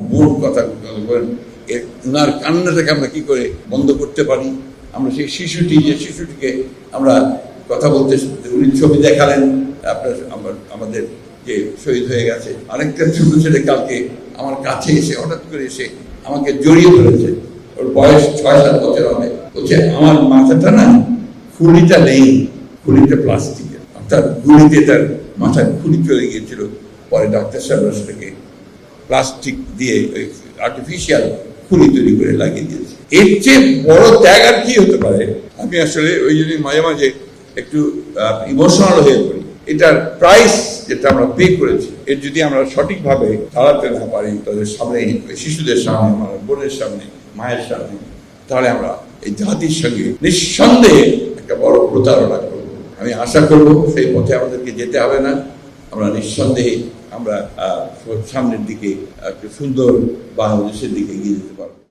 বোন কথা বলেন ওনার কান্নাটাকে আমরা কি করে বন্ধ করতে পারি? আমরা সেই শিশুটি, যে শিশুটিকে আমরা কথা বলতে উনি ছবি দেখালেন, আপনার, আমার- আমাদের যে শহীদ হয়ে গেছে। আরেকটা ছোট ছেলে কালকে আমার কাছে এসে, হঠাৎ করে এসে আমাকে জড়িয়ে ধরেছে। ওর বয়স ছয় সাত বছর হবে। বলছে, আমার মাথাটা না, খুলিটা নেই, খুলিটা প্লাস্টিকের। অর্থাৎ গুলিতে তার মাথায় খুলি চলে গিয়েছিল। পরে ডাক্তার সাহেব সেটাকে প্লাস্টিক দিয়ে আর্টিফিশিয়াল খুলি তৈরি করে লাগিয়ে দিয়েছে। এর চেয়ে বড় ত্যাগ আর কি হতে পারে? আমি আসলে ওই জন্য মাঝে মাঝে একটু ইমোশনাল হয়ে পড়ি। এটার প্রাইস যেটা আমরা পে করেছি, এর যদি আমরা সঠিকভাবে দাঁড়াতে না পারি তাদের সামনে শিশুদের সামনে আমার বোনের সামনে, মায়ের সামনে, তাহলে আমরা এই জাতির সঙ্গে নিঃসন্দেহে একটা বড় প্রতারণা করব। আমি আশা করব সেই পথে আমাদেরকে যেতে হবে না। আমরা নিঃসন্দেহে আমরা সামনের দিকে একটা সুন্দর বাংলাদেশের দিকে এগিয়ে যেতে পারব।